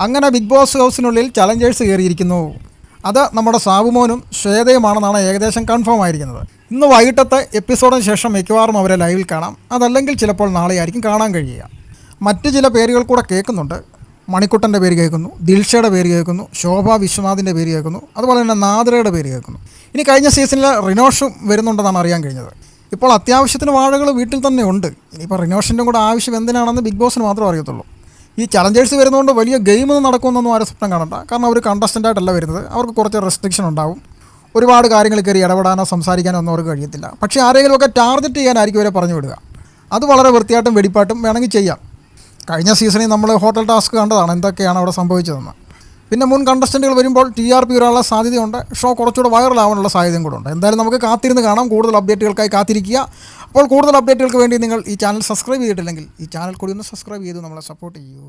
അങ്ങനെ big Boss ഹൗസിനുള്ളിൽ challengers കയറിയിരിക്കുന്നു അത് നമ്മുടെ സാബുമോനും ശ്വേതയുമാണെന്നാണ് ഏകദേശം കൺഫേം ആയിരിക്കുന്നത്. ഇന്ന് വൈകിട്ടത്തെ എപ്പിസോഡിന് ശേഷം മിക്കവാറും അവരെ ലൈവിൽ കാണാം. അതല്ലെങ്കിൽ ചിലപ്പോൾ നാളെയായിരിക്കും കാണാൻ കഴിയുക. മറ്റ് ചില പേരുകൾ കൂടെ കേൾക്കുന്നുണ്ട്. മണിക്കുട്ടന്റെ പേര് കേൾക്കുന്നു ദിൽഷയുടെ പേര് കേൾക്കുന്നു ശോഭ വിശ്വനാഥിന്റെ പേര് കേൾക്കുന്നു അതുപോലെ തന്നെ നാദ്രയുടെ പേര് കേൾക്കുന്നു. ഇനി കഴിഞ്ഞ സീസണിൽ റിനോഷും വരുന്നുണ്ടെന്നാണ് അറിയാൻ കഴിഞ്ഞത്. ഇപ്പോൾ അത്യാവശ്യത്തിന് വാഴകൾ വീട്ടിൽ തന്നെ ഉണ്ട്. ഇനിയിപ്പോൾ റിനോഷിന്റെ കൂടെ ആവശ്യം എന്തിനാണെന്ന് ബിഗ് ബോസിന് മാത്രമേ അറിയത്തുള്ളൂ. ഈ ചലഞ്ചേഴ്സ് വരുന്നതുകൊണ്ട് വലിയ ഗെയിം ഒന്നും നടക്കുമെന്നൊന്നും ആരും സ്വപ്നം കാണണ്ട. കാരണം അവർ കണ്ടസ്റ്റന്റ് ആയിട്ടല്ല വരുന്നത്. അവർക്ക് കുറച്ച് റെസ്ട്രിക്ഷൻ ഉണ്ടാവും. ഒരുപാട് കാര്യങ്ങൾ കയറി ഇടപെടാനോ സംസാരിക്കാനോ ഒന്നും അവർക്ക് കഴിയത്തില്ല. പക്ഷേ ആരെങ്കിലുമൊക്കെ ടാർഗറ്റ് ചെയ്യാനായിരിക്കും അവരെ പറഞ്ഞു വിടുക. അത് വളരെ വൃത്തിയായിട്ടും വെടിപ്പാട്ടും വേണമെങ്കിൽ ചെയ്യാം. കഴിഞ്ഞ സീസണിൽ നമ്മൾ ഹോട്ടൽ ടാസ്ക് കണ്ടതാണ് എന്തൊക്കെയാണ് അവിടെ സംഭവിച്ചതെന്ന്. പിന്നെ മുൻ കണ്ടസ്റ്റന്റുകൾ വരുമ്പോൾ ടി ആർ പി വരാനുള്ള സാധ്യതയുണ്ട്. ഷോ കുറച്ചുകൂടെ വൈറലാവാനുള്ള സാധ്യതയും കൂടെ ഉണ്ട്. എന്തായാലും നമുക്ക് കാത്തിരുന്ന് കാണാം. കൂടുതൽ അപ്ഡേറ്റുകൾക്കായി കാത്തിരിക്കുക. അപ്പോൾ കൂടുതൽ അപ്ഡേറ്റുകൾക്ക് വേണ്ടി നിങ്ങൾ ഈ ചാനൽ സബ്സ്ക്രൈബ് ചെയ്തിട്ടില്ലെങ്കിൽ ഈ ചാനൽ കൂടി ഒന്ന് സബ്സ്ക്രൈബ് ചെയ്ത് നമ്മളെ സപ്പോർട്ട് ചെയ്യൂ.